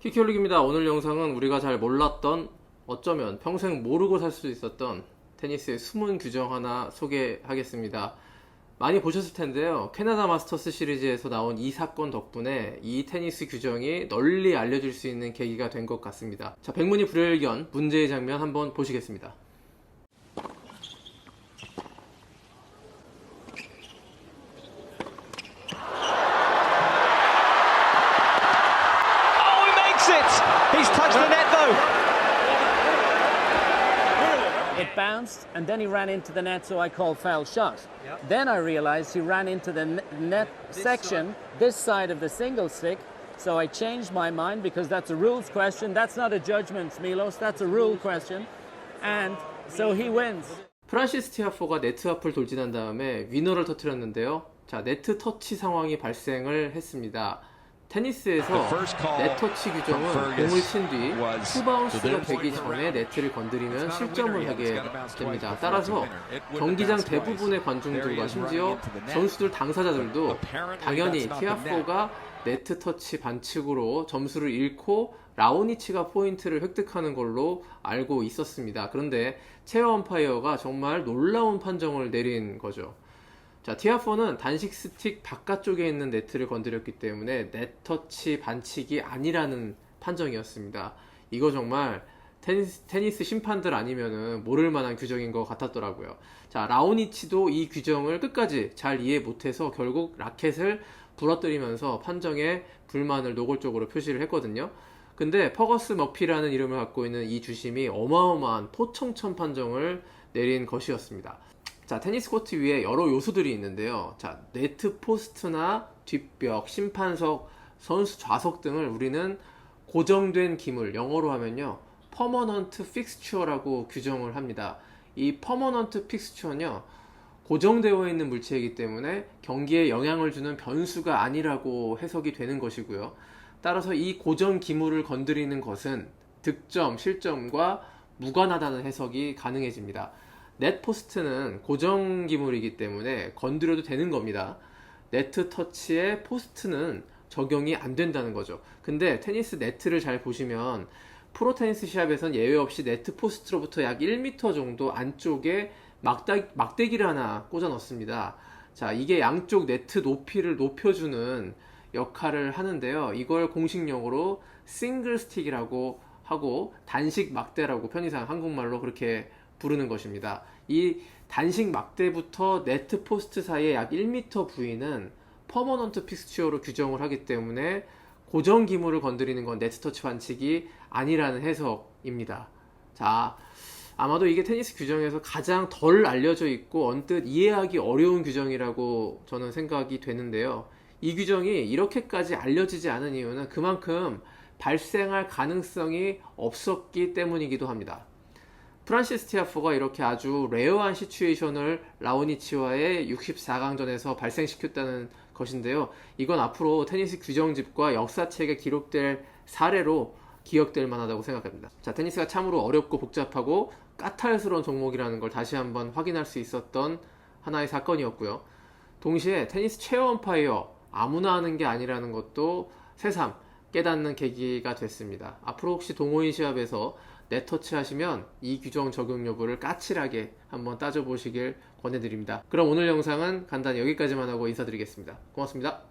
키키올릭입니다. 오늘 영상은 우리가 잘 몰랐던 어쩌면 평생 모르고 살 수 있었던 테니스의 숨은 규정 하나 소개하겠습니다. 많이 보셨을 텐데요. 캐나다 마스터스 시리즈에서 나온 이 사건 덕분에 이 테니스 규정이 널리 알려질 수 있는 계기가 된 것 같습니다. 자, 백문이 불여일견 문제의 장면 한번 보시겠습니다. He's touched the net though. It bounced and then he ran into the net, so I called foul shot. Then I realized he ran into the ne- net section, this side of the single stick. So I changed my mind because that's a rules question. That's not a judgment, Milos. That's a rule question. And so he wins. 프란시스 티아포가 네트 앞을 돌진한 다음에 위너를 터뜨렸는데요. 자, 네트 터치 상황이 발생을 했습니다. 테니스에서 The first call 네트 터치 규정은 공을 친 뒤 투바운스가 되기 전에. 네트를 건드리면 실점을. 하게 됩니다. 따라서 경기장. 대부분의 관중들과 심지어. 선수들 당사자들도 당연히. 티아포가 네트 터치 반칙으로 점수를 잃고 라오니치가 포인트를 획득하는 걸로 알고 있었습니다. 그런데 체어 엄파이어가 정말 놀라운 판정을 내린 거죠. 자, 티아포는 단식 스틱 바깥쪽에 있는 네트를 건드렸기 때문에 네트 터치 반칙이 아니라는 판정이었습니다. 이거 정말 테니스, 테니스 심판들 아니면은 모를 만한 규정인 것 같았더라고요. 자, 라오니치도 이 규정을 끝까지 잘 이해 못해서 결국 라켓을 부러뜨리면서 판정에 불만을 노골적으로 표시를 했거든요. 근데 퍼거스 머피라는 이름을 갖고 있는 이 주심이 어마어마한 포청천 판정을 내린 것이었습니다. 자, 테니스 코트 위에 여러 요소들이 있는데요. 자, 네트 포스트나 뒷벽, 심판석, 선수 좌석 등을 우리는 고정된 기물, 영어로 하면요. 퍼머넌트 픽스처라고 규정을 합니다. 이 퍼머넌트 픽스처는요. 고정되어 있는 물체이기 때문에 경기에 영향을 주는 변수가 아니라고 해석이 되는 것이고요. 따라서 이 고정 기물을 건드리는 것은 득점, 실점과 무관하다는 해석이 가능해집니다. 넷 포스트는 고정 기물이기 때문에 건드려도 되는 겁니다. 네트 터치의 포스트는 적용이 안 된다는 거죠. 근데 테니스 네트를 잘 보시면 프로 테니스 시합에선 예외 없이 네트 포스트로부터 약 1m 정도 안쪽에 막대, 막대기를 하나 꽂아 넣습니다. 자, 이게 양쪽 네트 높이를 높여주는 역할을 하는데요. 이걸 공식 용어로 싱글 스틱이라고 하고 단식 막대라고 편의상 한국말로 그렇게 부르는 것입니다. 이 단식 막대부터 네트 포스트 사이의 약 1m 부위는 퍼머넌트 픽스처로 규정을 하기 때문에 고정 기물을 건드리는 건 네트 터치 반칙이 아니라는 해석입니다. 자, 아마도 이게 테니스 규정에서 가장 덜 알려져 있고 언뜻 이해하기 어려운 규정이라고 저는 생각이 되는데요. 이 규정이 이렇게까지 알려지지 않은 이유는 그만큼 발생할 가능성이 없었기 때문이기도 합니다. 프란시스 티아포가 이렇게 아주 레어한 시츄에이션을 라오니치와의 64강전에서 발생시켰다는 것인데요. 이건 앞으로 테니스 규정집과 역사책에 기록될 사례로 기억될 만하다고 생각합니다. 자, 테니스가 참으로 어렵고 복잡하고 까탈스러운 종목이라는 걸 다시 한번 확인할 수 있었던 하나의 사건이었고요. 동시에 테니스 체어 엄파이어 아무나 하는 게 아니라는 것도 새삼 깨닫는 계기가 됐습니다. 앞으로 혹시 동호인 시합에서 네터치 하시면 이 규정 적용 여부를 까칠하게 한번 따져보시길 권해드립니다. 그럼 오늘 영상은 간단히 여기까지만 하고 인사드리겠습니다. 고맙습니다.